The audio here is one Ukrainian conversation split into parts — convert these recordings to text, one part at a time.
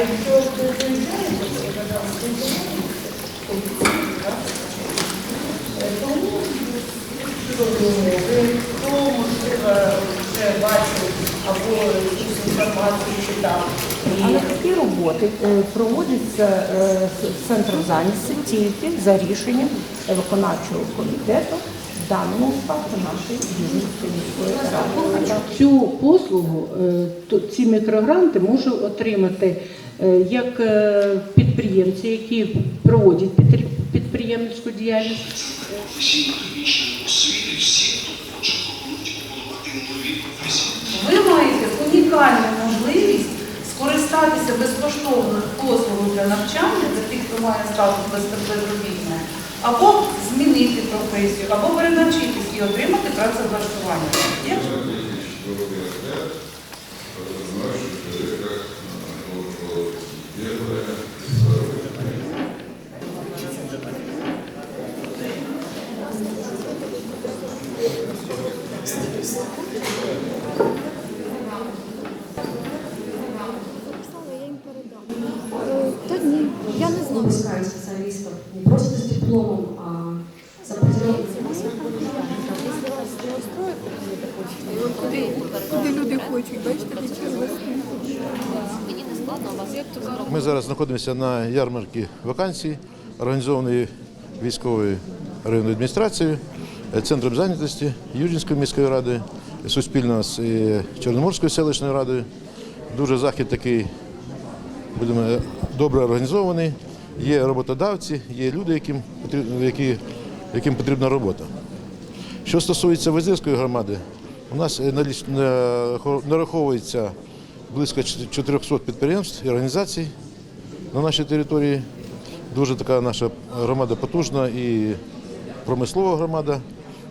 Якщо ви виїжджаєте, то там тому хто можливо вже або якусь інформацію читав. Але такі роботи е, проводяться е, з центром зайнятості тільки за рішенням виконавчого комітету, в даному випадку нашої Южницької міської ради. Цю послугу, е, ці мікрогранти може отримати як е, підприємці, які проводять підприємницьку діяльність. Ви маєте унікальну можливість скористатися безкоштовною послугою для навчання для тих, хто має статус безробітної, або змінити професію, або перенавчитись і отримати працевлаштування. Є? я їм передам. Е, Та ні, я не знаю. выпускают специалистов не просто с дипломом, а с определенным Куди люди хочуть, бачите, нічого. Ми зараз знаходимося на ярмарці вакансій, організованої військовою районною адміністрацією, е, центром зайнятості Южинської міської ради, суспільно з е, Чорноморською селищною радою. Дуже захід такий, будемо е, добре організований. Є роботодавці, є люди, яким потрібно, які, яким потрібна робота. Що стосується Вазирської громади, у нас нараховується близько 400 підприємств і організацій на нашій території. Дуже така наша громада потужна і промислова громада.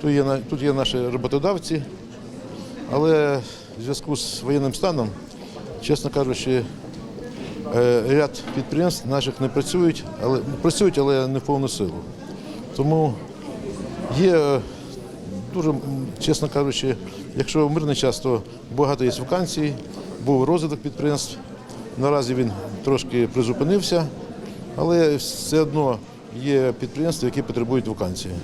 Тут є, тут є наші роботодавці, але в зв'язку з воєнним станом, чесно кажучи, е, ряд підприємств наших не працюють, але працюють, але не в повну силу. Тому є е, дуже, чесно кажучи, якщо в мирний час, то багато є вакансій, був розвиток підприємств. Наразі він трошки призупинився, але все одно є підприємства, які потребують вакансії.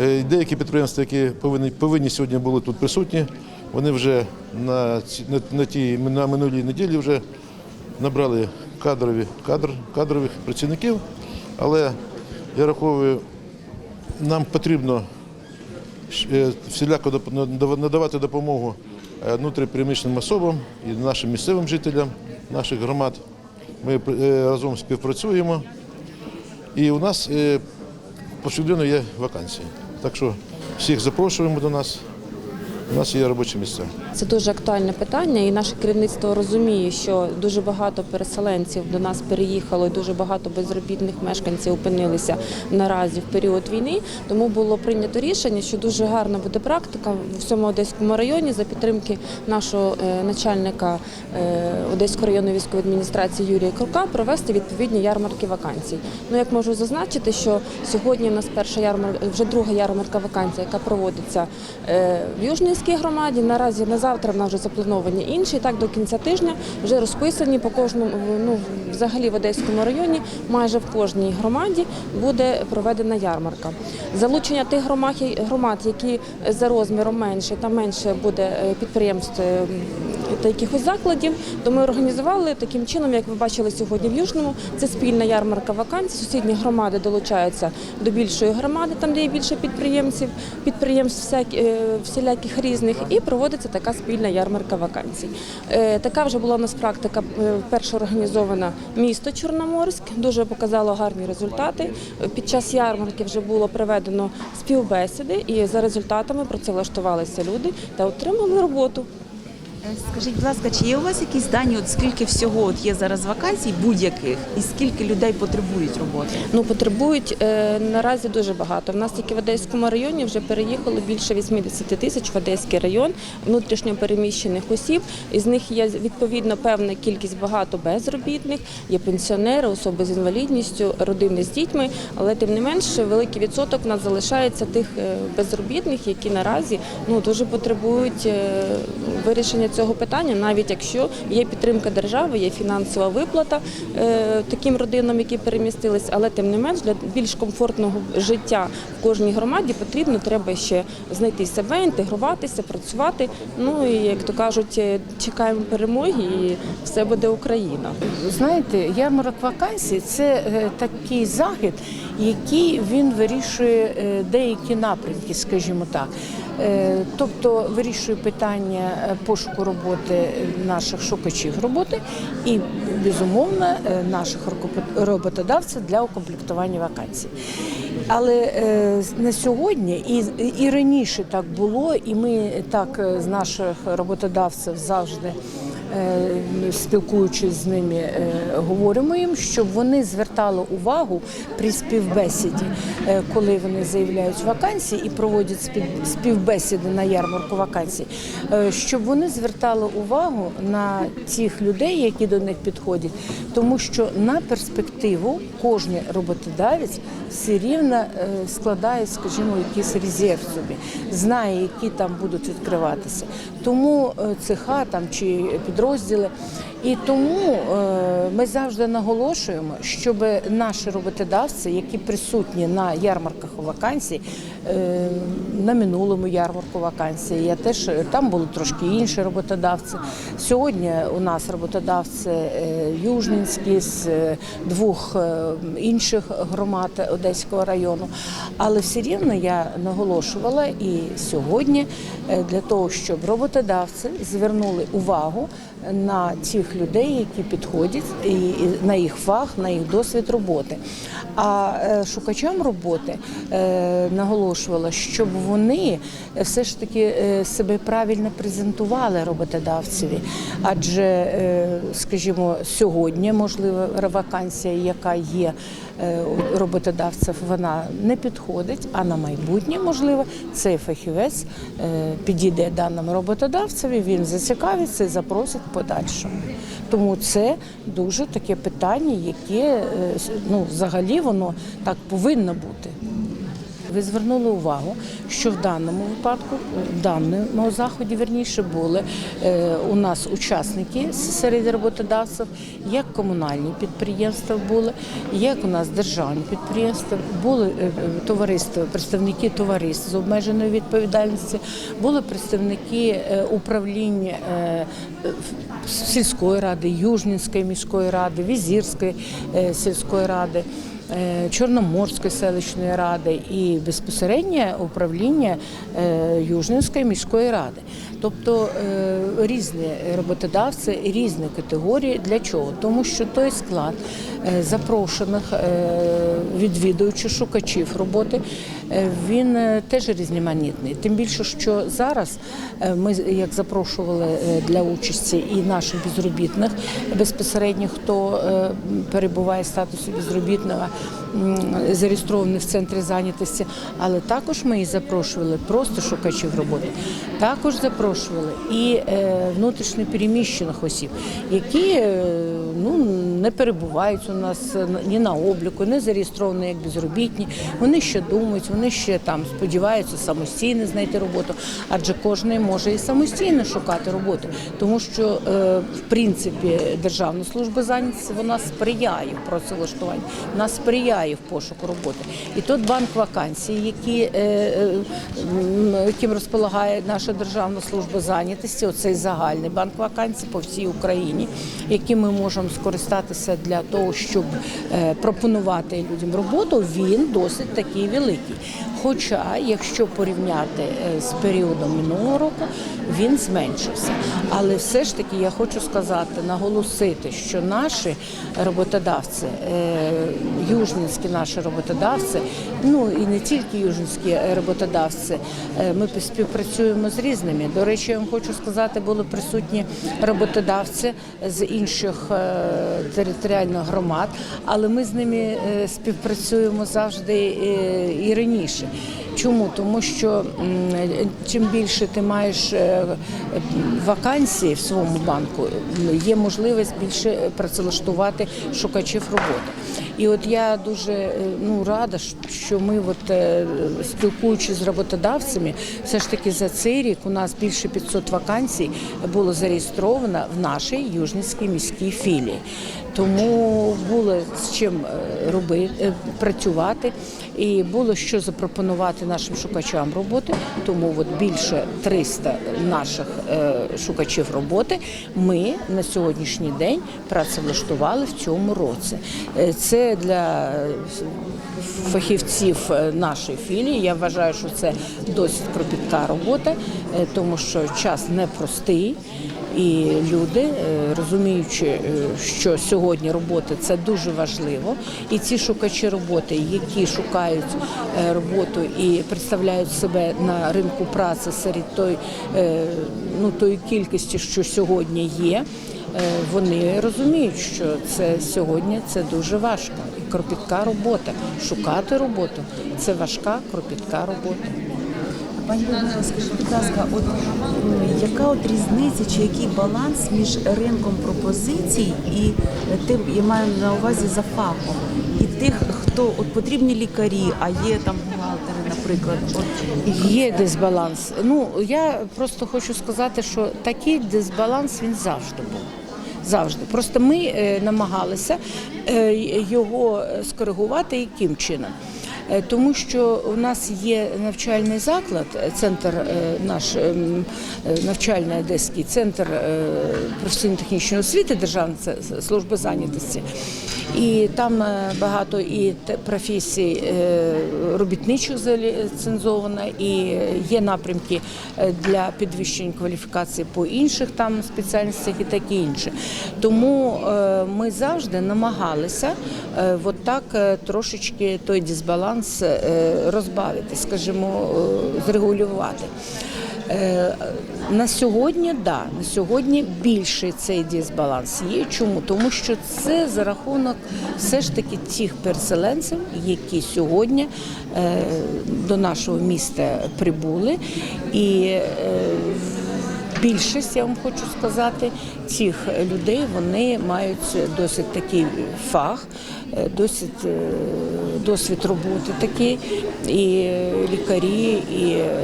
Е, Деякі підприємства, які повинні, повинні сьогодні були тут присутні, вони вже на, на, на, тій, на минулій неділі вже набрали кадрові, кадр, кадрових працівників, але я рахую, нам потрібно е, всіляко надавати допомогу е, особам і нашим місцевим жителям наших громад. Ми е, разом співпрацюємо. І у нас е, повсюдно є вакансії. Так що всіх запрошуємо до нас. У нас є робочі місця. Це дуже актуальне питання, і наше керівництво розуміє, що дуже багато переселенців до нас переїхало, і дуже багато безробітних мешканців опинилися наразі в період війни. Тому було прийнято рішення, що дуже гарна буде практика в всьому Одеському районі за підтримки нашого е, начальника е, Одеської районної військової адміністрації Юрія Крука провести відповідні ярмарки вакансій. Ну як можу зазначити, що сьогодні у нас перша ярмарка, вже друга ярмарка вакансій, яка проводиться е, в Южненській громаді. Наразі на завтра в нас вже заплановані інші. Так до кінця тижня вже розписані по кожному, ну взагалі в Одеському районі, майже в кожній громаді буде проведена ярмарка. Залучення тих громад, які за розміром менше, та менше буде е, підприємств та якихось закладів, то ми організували таким чином, як ви бачили сьогодні в Южному. Це спільна ярмарка вакансій. Сусідні громади долучаються до більшої громади, там де є більше підприємців, підприємств е, всіляких різних, і проводиться така спільна ярмарка вакансій. Е, Така вже була у нас практика е, перша організована місто Чорноморськ. Дуже показало гарні результати. Під час ярмарки вже було проведено співбесіди, і за результатами працевлаштувалися люди та отримали роботу. Скажіть, будь ласка, чи є у вас якісь дані, от скільки всього от є зараз вакансій будь-яких, і скільки людей потребують роботи? Ну потребують е, наразі дуже багато. В нас тільки в Одеському районі вже переїхало більше 80 тисяч в Одеський район внутрішньо переміщених осіб. Із них є відповідно певна кількість багато безробітних, є пенсіонери, особи з інвалідністю, родини з дітьми. Але тим не менш, великий відсоток в нас залишається тих е, безробітних, які наразі ну дуже потребують е, вирішення цього питання, навіть якщо є підтримка держави, є фінансова виплата е, таким родинам, які перемістились, але тим не менш для більш комфортного життя в кожній громаді потрібно треба ще знайти себе, інтегруватися, працювати. Ну і як то кажуть, е, чекаємо перемоги, і все буде Україна. Знаєте, ярмарок вакансій це е, такий захід, який він вирішує деякі напрямки, скажімо так. Е, Тобто вирішує питання е, пошуку роботи наших шукачів роботи і, безумовно, е, наших роботодавців для укомплектування вакансій. Але на сьогодні і, і раніше так було, і ми так з наших роботодавців завжди. Е, Спілкуючись з ними, е, говоримо їм, щоб вони звертали увагу при співбесіді, е, коли вони заявляють вакансії і проводять співбесіди на ярмарку вакансій, щоб вони звертали увагу на тих людей, які до них підходять, тому що на перспективу кожен роботодавець все рівно складає, скажімо, якийсь резерв собі, знає, які там будуть відкриватися. Тому цеха там чи підрозділи. І тому е, ми завжди наголошуємо, щоб наші роботодавці, які присутні на ярмарках вакансій, е, на минулому ярмарку вакансій, я теж е, там були трошки інші роботодавці. Сьогодні у нас роботодавці Южненські з двох інших громад Одеського району. Але все рівно я наголошувала і сьогодні для того, щоб роботодавці звернули увагу на тих людей, які підходять, і на їх фах, на їх досвід роботи. А е, шукачам роботи е, наголошувала, щоб вони все ж таки е, себе правильно презентували роботодавцеві. Адже, е, скажімо, сьогодні можливо вакансія, яка є е, у роботодавців, вона не підходить. А на майбутнє, можливо, цей фахівець е, підійде даному роботодавцеві, він зацікавиться і запросить подальшому. Тому це дуже таке питання, яке е, ну, взагалі воно так повинно бути. Ви звернули увагу, що в даному випадку, в даному заході, верніше, були е, у нас учасники серед роботодавців, як комунальні підприємства були, як у нас державні підприємства, були е, е, товариства, представники товариств з обмеженою відповідальністю, були представники управління сільської ради, Южнінської міської ради, Візірської сільської ради. Е, Чорноморської селищної ради і безпосереднє управління е, Южненської міської ради. Тобто е, різні роботодавці, різні категорії. Для чого? Тому що той склад запрошених відвідувачів, шукачів роботи, він е, теж різноманітний. Тим більше, що зараз е, ми як запрошували е, для участі і наших безробітних безпосередньо, хто е, перебуває в статусі безробітного, зареєстрованих в центрі зайнятості, але також ми і запрошували просто шукачів роботи. Також запрошували і е, внутрішньо переміщених осіб, які е, ну, не перебувають у нас е, ні на обліку, не зареєстровані як безробітні. Вони ще думають, вони ще там сподіваються самостійно знайти роботу, адже кожен може і самостійно шукати роботу, тому що е, в принципі Державна служба зайнятості вона сприяє в працевлаштуванні, вона сприяє в пошуку роботи. І тут банк вакансій, які, е, яким розполагає наша Державна служба зайнятості, оцей загальний банк вакансій по всій Україні, яким ми можемо скористатися для того, щоб е, пропонувати людям роботу, він досить такий великий. Хоча, якщо порівняти е, з періодом минулого року, він зменшився. Але все ж таки я хочу сказати, наголосити, що наші роботодавці, е, наші роботодавці, ну і не тільки южненські роботодавці, е, ми співпрацюємо з різними. До речі, я вам хочу сказати, були присутні роботодавці з інших територіальних громад, але ми з ними співпрацюємо завжди і раніше. Чому? Тому що чим більше ти маєш е, вакансій в своєму банку, є можливість більше працевлаштувати шукачів роботи. І от я дуже е, ну, рада, що ми, от, е, спілкуючись з роботодавцями, все ж таки за цей рік у нас більше 500 вакансій було зареєстровано в нашій Южницькій міській філії. Тому було з чим робити, працювати, і було що запропонувати нашим шукачам роботи. Тому от більше 300 наших е, шукачів роботи ми на сьогоднішній день працевлаштували в цьому році. Е, Це для е, фахівців е, нашої філії. Я вважаю, що це досить кропітка робота, е, тому що час непростий. І люди, розуміючи, що сьогодні робота це дуже важливо, і ці шукачі роботи, які шукають роботу і представляють себе на ринку праці серед той, ну, тої кількості, що сьогодні є, вони розуміють, що це сьогодні це дуже важко і кропітка робота. Шукати роботу це важка кропітка робота. Пані Людмила, скажіть, будь ласка, от яка от різниця чи який баланс між ринком пропозицій і тим, я маю на увазі за фахом, і тих, хто от потрібні лікарі, а є там бухгалтери, наприклад, от Є дисбаланс. Ну я просто хочу сказати, що такий дисбаланс він завжди був. Завжди. Просто ми е, намагалися е, його скоригувати яким чином. Е, Тому що у нас є навчальний заклад, е, центр е, наш ем, навчальний одеський центр професійно-технічної освіти Державної це- служби зайнятості. І там багато і професій робітничих заліцензовано, і є напрямки для підвищення кваліфікації по інших там спеціальностях і таке інше. Тому ми завжди намагалися от так трошечки той дисбаланс е, розбавити, скажімо, е, зрегулювати. Е, На сьогодні, да, на сьогодні більше цей дисбаланс є. Чому? Тому що це за рахунок все ж таки тих переселенців, які сьогодні до нашого міста прибули, і більшість, я вам хочу сказати, цих людей вони мають досить такий фах, досить е, досвід роботи такий, і лікарі, і е,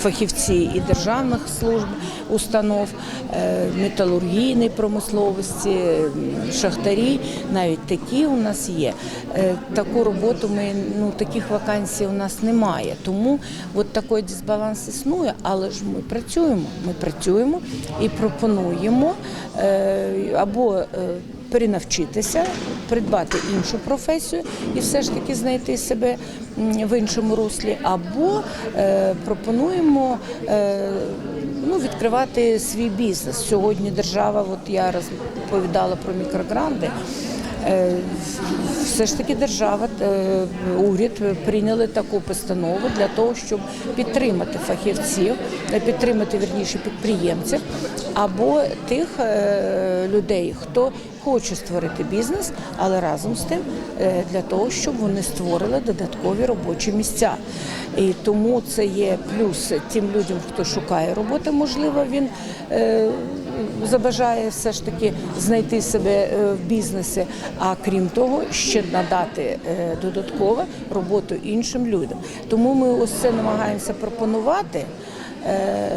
фахівці і державних служб, установ, е, металургійної промисловості, шахтарі, навіть такі у нас є. Е, Таку роботу ми ну таких вакансій у нас немає. Тому от такий дисбаланс існує, але ж ми працюємо. Ми працюємо і пропонуємо е, або е, перенавчитися, придбати іншу професію і все ж таки знайти себе в іншому руслі, або е, пропонуємо е, ну, відкривати свій бізнес. Сьогодні держава, от я розповідала про мікрогранди. Е, Все ж таки держава, е, уряд прийняли таку постанову для того, щоб підтримати фахівців, е, підтримати вірніше підприємців або тих людей, хто хоче створити бізнес, але разом з тим для того, щоб вони створили додаткові робочі місця. І тому це є плюс тим людям, хто шукає роботи, можливо, він. е, забажає все ж таки знайти себе е, в бізнесі, а крім того, ще надати е, додатково роботу іншим людям. Тому ми ось це намагаємося пропонувати. е,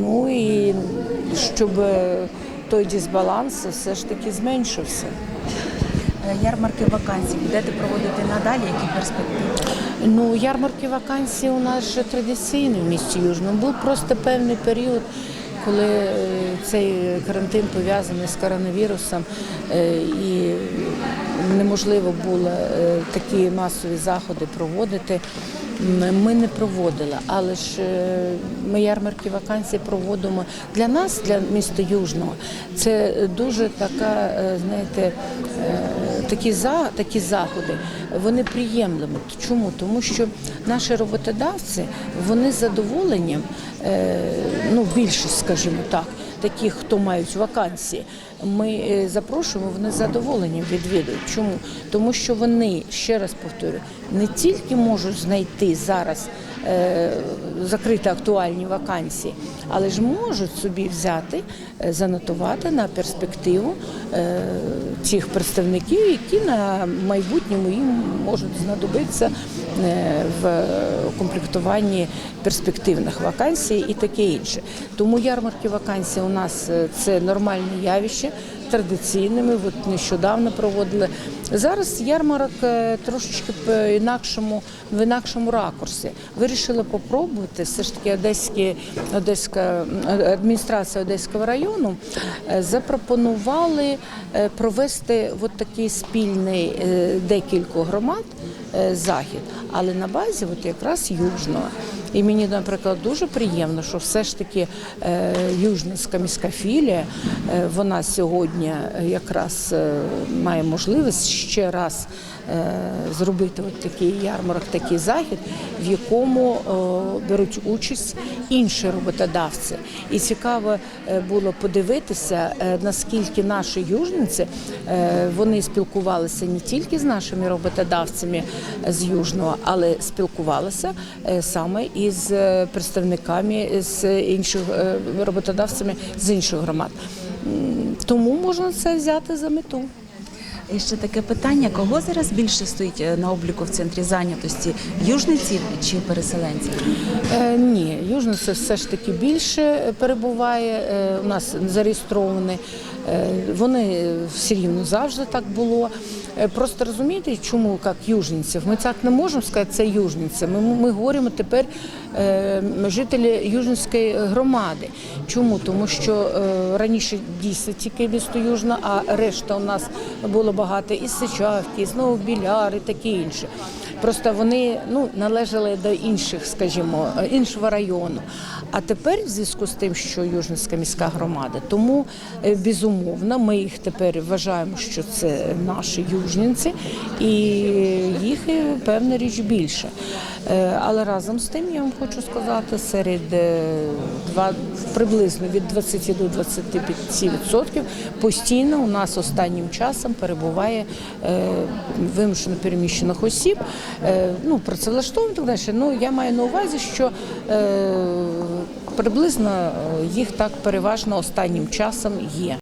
Ну і щоб е, той дисбаланс все ж таки зменшився. Ярмарки вакансій будете проводити надалі, які перспективи? Ну, ярмарки вакансій у нас вже традиційні в місті Южному. Був просто певний період, коли е, цей карантин пов'язаний з коронавірусом, е, і неможливо було е, такі масові заходи проводити. Ми не проводили, але ж е, ми ярмарки вакансій проводимо для нас, для міста Южного. Це дуже така, е, знаєте, е, такі за такі заходи. Вони приємлими. Чому? Тому що наші роботодавці вони з задоволенням, ну більшість, скажімо так, таких, хто мають вакансії, ми е, запрошуємо, вони з задоволенням відвідують. Чому? Тому що вони, ще раз повторю, не тільки можуть знайти зараз е, закрити актуальні вакансії, але ж можуть собі взяти, е, занотувати на перспективу е, цих представників, які на майбутньому їм можуть знадобитися в комплектуванні перспективних вакансій і таке інше. Тому ярмарки вакансій у нас е, це нормальне явище. Традиційними, от нещодавно проводили. Зараз ярмарок е, трошечки по інакшому, в інакшому ракурсі. Вирішили попробувати. Все ж таки Одеські, Одеська е, адміністрація Одеського району е, запропонували е, провести от такий спільний е, декілька громад е, захід, але на базі от якраз Южного. І мені, наприклад, дуже приємно, що все ж таки е, Южницька міська філія, е, вона сьогодні якраз е, має можливість ще раз зробити от такий ярмарок, такий захід, в якому беруть участь інші роботодавці. І цікаво було подивитися, наскільки наші южниці вони спілкувалися не тільки з нашими роботодавцями з Южного, але спілкувалися саме із е, представниками з інших е, роботодавцями з інших громад. Тому можна це взяти за мету. І ще таке питання: кого зараз більше стоїть е, на обліку в центрі зайнятості? Южниці чи переселенців? Е, ні, Южниця все ж таки більше перебуває. е, у нас зареєстровані. Е, вони все рівно завжди так було. Е, Просто розумієте, чому як южниців? Ми так не можемо сказати, це южниця. Ми, ми говоримо тепер е, жителі Южницької громади. Чому? Тому що е, раніше дійсно тільки місто Южна, а решта у нас було багато із Сичавки, із Новобіляр і таке інше. Просто вони ну, належали до інших, скажімо, е, іншого району. А тепер, в зв'язку з тим, що Южницька міська громада, тому е, безумовно ми їх тепер вважаємо, що це наші южненці, і їх е, певна річ більше. Е, Але разом з тим я вам хочу сказати, серед два приблизно від 20 до 25% постійно у нас останнім часом перебуває вимушено переміщених осіб, ну працевлаштовані і так далі. Ну я маю на увазі, що приблизно е, їх так переважно останнім часом є.